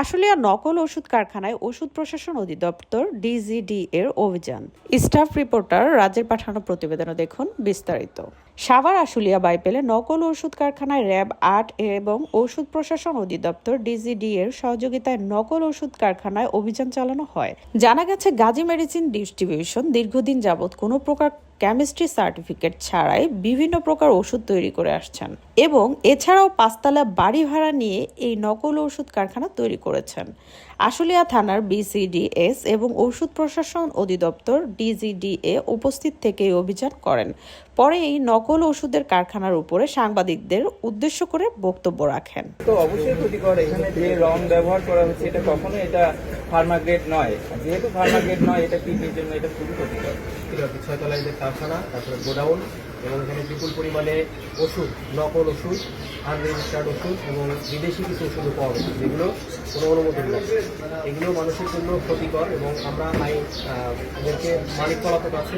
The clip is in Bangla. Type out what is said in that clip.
আশুলিয়া নকল ওষুধ কারখানায় ওষুধ প্রশাসন অধিদপ্তর ডিজিডি এর অভিযান। স্টাফ রিপোর্টার রাজ্যের পাঠানো প্রতিবেদনে দেখুন বিস্তারিত। সাভার আশুলিয়া বাইপেলে নকল ওষুধ কারখানায় র্যাব আট এবং ওষুধ প্রশাসন অধিদপ্তর ডিজিডি এর সহযোগিতায় নকল ওষুধ কারখানায় অভিযান চালানো হয়। জানা গেছে, গাজী মেডিসিন ডিস্ট্রিবিউশন দীর্ঘদিন যাবৎ কোনো প্রকার কেমিস্ট্রি সার্টিফিকেট ছাড়াই বিভিন্ন প্রকার ওষুধ তৈরি করে আসছেন এবং এছাড়াও পাঁচতলা বাড়ি ভাড়া নিয়ে এই নকল ওষুধ কারখানা তৈরি করেছেন। আশুলিয়া থানার বিসিডিএস এবং ঔষধ প্রশাসন অধিদপ্তর ডিজিডিএ উপস্থিত থেকে অভিযান করেন। পরে এই নকল ওষুধের কারখানার উপরে সাংবাদিকদের উদ্দেশ্য করে বক্তব্য রাখেন। তো অবশ্যই ক্ষতিকর। এখানে যে রং ব্যবহার করা হচ্ছে, এটা কখনো এটা ফার্মা গ্রেড নয় যেহেতু ফার্মা গ্রেড নয়, এটা কিডনির জন্য এটা খুবই ক্ষতিকর। ছয়তলায় যে কারখানা, তারপরে গোডাউন এবং এখানে বিপুল পরিমাণে ওষুধ, নকল ওষুধ আনরেজিস্টার্ড ওষুধ এবং বিদেশি কিছু ওষুধও পাওয়া গেছে, যেগুলো কোনো অনুমোদন নেই। এগুলো মানুষের জন্য ক্ষতিকর এবং আমরা আইন এদেরকে মালিক পলাতক আছে।